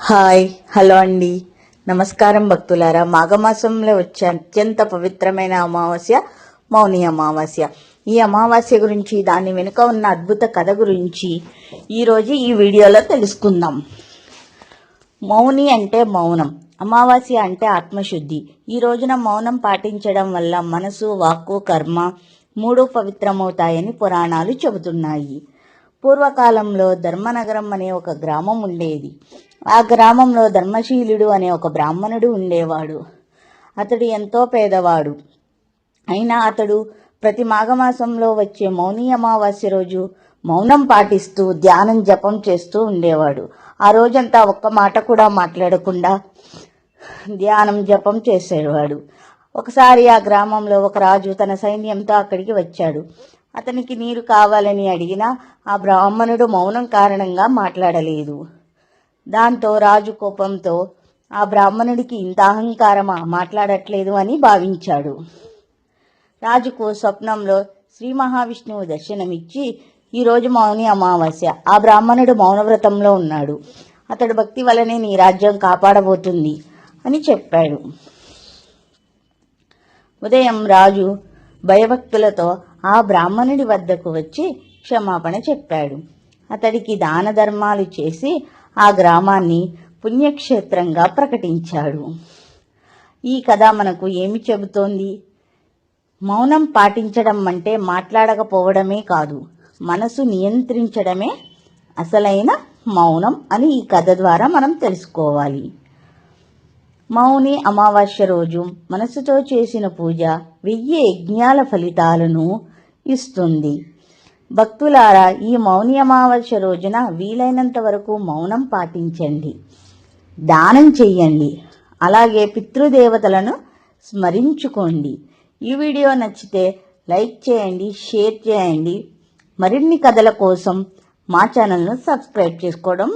Hi hello అండి. నమస్కారం భక్తులారా. మాఘమాసంలో వచ్చే అత్యంత పవిత్రమైన అమావాస్య మౌని అమావాస్య. ఈ అమావాస్య గురించి దాని వెనుక ఉన్న అద్భుత కథ గురించి ఈరోజు ఈ వీడియోలో తెలుసుకుందాం. మౌని అంటే మౌనం. అమావాస్య అంటే ఆత్మశుద్ధి. ఈ రోజున మౌనం పాటించడం వల్ల మనసు వాక్కు కర్మ మూడు పవిత్రమవుతాయని పురాణాలు చెబుతున్నాయి. పూర్వకాలంలో ధర్మనగరం అనే ఒక గ్రామం ఉండేది. ఆ గ్రామంలో ధర్మశీలుడు అనే ఒక బ్రాహ్మణుడు ఉండేవాడు. అతడు ఎంతో పేదవాడు. అయినా అతడు ప్రతి మాఘమాసంలో వచ్చే మౌని అమావాస్య రోజు మౌనం పాటిస్తూ ధ్యానం జపం చేస్తూ ఉండేవాడు. ఆ రోజంతా ఒక్క మాట కూడా మాట్లాడకుండా ధ్యానం జపం చేసేవాడు. ఒకసారి ఆ గ్రామంలో ఒక రాజు తన సైన్యంతో అక్కడికి వచ్చాడు. అతనికి నీరు కావాలని అడిగినా ఆ బ్రాహ్మణుడు మౌనం కారణంగా మాట్లాడలేదు. దాంతో రాజు కోపంతో ఆ బ్రాహ్మణుడికి ఇంత అహంకారమా? మాట్లాడట్లేదు అని భావించాడు. రాజుకు స్వప్నంలో శ్రీ మహావిష్ణువు దర్శనమిచ్చి ఈరోజు మౌని అమావాస్య ఆ బ్రాహ్మణుడు మౌనవ్రతంలో ఉన్నాడు. అతడు భక్తి వలనే నీ రాజ్యం కాపాడబోతుంది అని చెప్పాడు. ఉదయం రాజు భయభక్తులతో ఆ బ్రాహ్మణుడి వద్దకు వచ్చి క్షమాపణ చెప్పాడు. అతడికి దాన ధర్మాలు చేసి ఆ గ్రామాన్ని పుణ్యక్షేత్రంగా ప్రకటించాడు. ఈ కథ మనకు ఏమి చెబుతోంది? మౌనం పాటించడం అంటే మాట్లాడకపోవడమే కాదు మనసు నియంత్రించడమే అసలైన మౌనం అని ఈ కథ ద్వారా మనం తెలుసుకోవాలి. మౌని అమావాస్య రోజు మనసుతో చేసిన పూజ వెయ్యి యజ్ఞాల ఫలితాలను ఇస్తుంది. భక్తులారా ఈ మౌని అమావాస్య రోజున వీలైనంత వరకు మౌనం పాటించండి. దానం చెయ్యండి. అలాగే పితృదేవతలను స్మరించుకోండి. ఈ వీడియో నచ్చితే లైక్ చేయండి షేర్ చేయండి. మరిన్ని కథల కోసం మా ఛానల్ను సబ్స్క్రైబ్ చేసుకోవడం